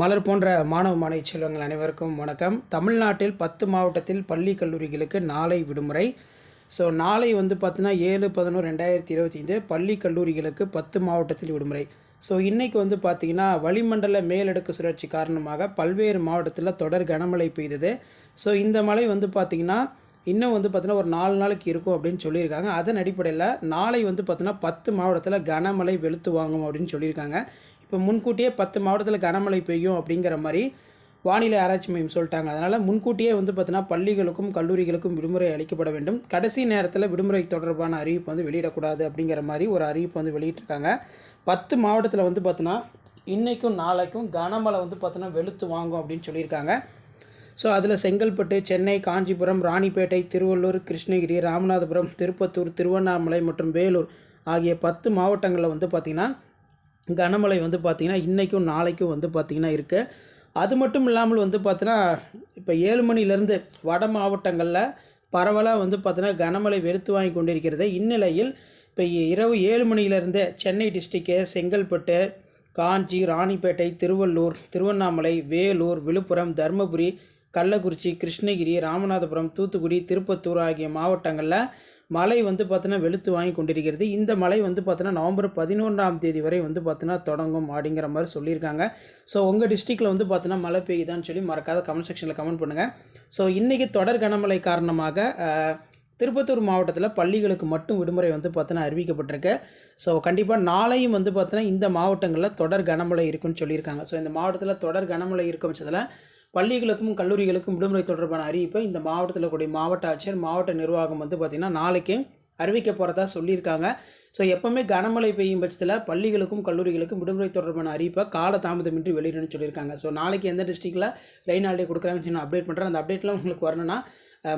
மலர் போன்ற மாணவ மாணவி செல்வங்கள் அனைவருக்கும் வணக்கம். தமிழ்நாட்டில் பத்து மாவட்டத்தில் பள்ளி கல்லூரிகளுக்கு நாளை விடுமுறை. ஸோ நாளை வந்து பார்த்தீங்கன்னா ஏழு பதினோரு ரெண்டாயிரத்தி இருபத்தி ஐந்து பள்ளி கல்லூரிகளுக்கு பத்து மாவட்டத்தில் விடுமுறை. ஸோ இன்றைக்கி வந்து பார்த்திங்கன்னா வளிமண்டல மேலடுக்கு சுழற்சி காரணமாக பல்வேறு மாவட்டத்தில் தொடர் கனமழை பெய்தது. ஸோ இந்த மழை வந்து பார்த்திங்கன்னா இன்னும் வந்து பார்த்தீங்கன்னா ஒரு நாலு நாளைக்கு இருக்கும் அப்படின்னு சொல்லியிருக்காங்க. அதன் அடிப்படையில் நாளை வந்து பார்த்தீங்கன்னா பத்து மாவட்டத்தில் கனமழை வெளுத்து வாங்கும் அப்படின்னு சொல்லியிருக்காங்க. இப்போ முன்கூட்டியே பத்து மாவட்டத்தில் கனமழை பெய்யும் அப்படிங்கிற மாதிரி வானிலை ஆராய்ச்சி மையம் சொல்லிட்டாங்க. அதனால் முன்கூட்டியே வந்து பார்த்தீங்கன்னா பள்ளிகளுக்கும் கல்லூரிகளுக்கும் விடுமுறை அளிக்கப்பட வேண்டும். கடைசி நேரத்தில் விடுமுறை தொடர்பான அறிவிப்பு வந்து வெளியிடக்கூடாது அப்படிங்கிற மாதிரி ஒரு அறிவிப்பு வந்து வெளியிட்டிருக்காங்க. பத்து மாவட்டத்தில் வந்து பார்த்தீங்கன்னா இன்றைக்கும் நாளைக்கும் கனமழை வந்து பார்த்தீங்கன்னா வெளுத்து வாங்கும் அப்படின்னு சொல்லியிருக்காங்க. ஸோ அதில் செங்கல்பட்டு சென்னை காஞ்சிபுரம் ராணிப்பேட்டை திருவள்ளூர் கிருஷ்ணகிரி ராமநாதபுரம் திருப்பத்தூர் திருவண்ணாமலை மற்றும் வேலூர் ஆகிய பத்து மாவட்டங்களில் வந்து பார்த்திங்கன்னா கனமழை வந்து பார்த்திங்கன்னா இன்றைக்கும் நாளைக்கும் வந்து பார்த்திங்கன்னா இருக்குது அது மட்டும் இல்லாமல் வந்து பார்த்தீங்கன்னா இப்போ ஏழு மணிலேருந்து வட மாவட்டங்களில் பரவலாக வந்து பார்த்தீங்கன்னா கனமழை வெறுத்து வாங்கி கொண்டிருக்கிறது. இந்நிலையில் இப்போ இரவு ஏழு மணியிலேருந்தே சென்னை டிஸ்ட்ரிக்கு செங்கல்பட்டு காஞ்சி ராணிப்பேட்டை திருவள்ளூர் திருவண்ணாமலை வேலூர் விழுப்புரம் தருமபுரி கள்ளக்குறிச்சி கிருஷ்ணகிரி ராமநாதபுரம் தூத்துக்குடி திருப்பத்தூர் ஆகிய மாவட்டங்களில் மழை வந்து பார்த்தீங்கன்னா வெளுத்து வாங்கி கொண்டிருக்கிறது. இந்த மழை வந்து பார்த்தோன்னா நவம்பர் பதினொன்றாம் தேதி வரை வந்து பார்த்தீங்கன்னா தொடங்கும் அப்படிங்கிற மாதிரி சொல்லியிருக்காங்க. ஸோ உங்கள் டிஸ்ட்ரிக்டில் வந்து பார்த்தினா மழை பெய்யுதான்னு சொல்லி மறக்காத கமெண்ட் செக்ஷனில் கமெண்ட் பண்ணுங்கள் ஸோ இன்றைக்கி தொடர் கனமழை காரணமாக திருப்பத்தூர் மாவட்டத்தில் பள்ளிகளுக்கு மட்டும் விடுமுறை வந்து பார்த்தோன்னா அறிவிக்கப்பட்டிருக்கு. ஸோ கண்டிப்பாக நாளையும் வந்து பார்த்தோன்னா இந்த மாவட்டங்களில் தொடர் கனமழை இருக்குன்னு சொல்லியிருக்காங்க. ஸோ இந்த மாவட்டத்தில் தொடர் கனமழை இருக்கும் பட்சத்தில் பள்ளிகளுக்கும் கல்லூரிகளுக்கும் விடுமுறை தொடர்பான அறிவிப்பை இந்த மாவட்டத்தில் கூடிய மாவட்ட ஆட்சியர் மாவட்ட நிர்வாகம் வந்து பார்த்திங்கன்னா நாளைக்கு அறிவிக்க போகிறதா சொல்லியிருக்காங்க. ஸோ எப்போவுமே கனமழை பெய்யும் பட்சத்தில் பள்ளிகளுக்கும் கல்லூரிகளுக்கும் விடுமுறை தொடர்பான அறிவிப்பை கால தாமதமின்றி வெளியிடணும்னு சொல்லியிருக்காங்க. ஸோ நாளைக்கு எந்த டிஸ்ட்ரிக்டில் ரெயின் ஹாலிடே கொடுக்குறாங்கன்னு சொல்லி நான் அப்டேட் பண்ணுறேன் அந்த அப்டேட்லாம் உங்களுக்கு வரணும்னா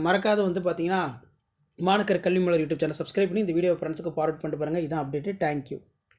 மறக்காத வந்து பார்த்தீங்கன்னா மாணக்கர் கல்வி மலர் யூடியூப் சேனல் சப்ஸ்கிரைப் பண்ணி இந்த வீடியோ ஃப்ரெண்ட்ஸுக்கு ஃபார்வர்ட் பண்ணிட்டு பாருங்கள் இதான் அப்டேட்டு தேங்க்யூ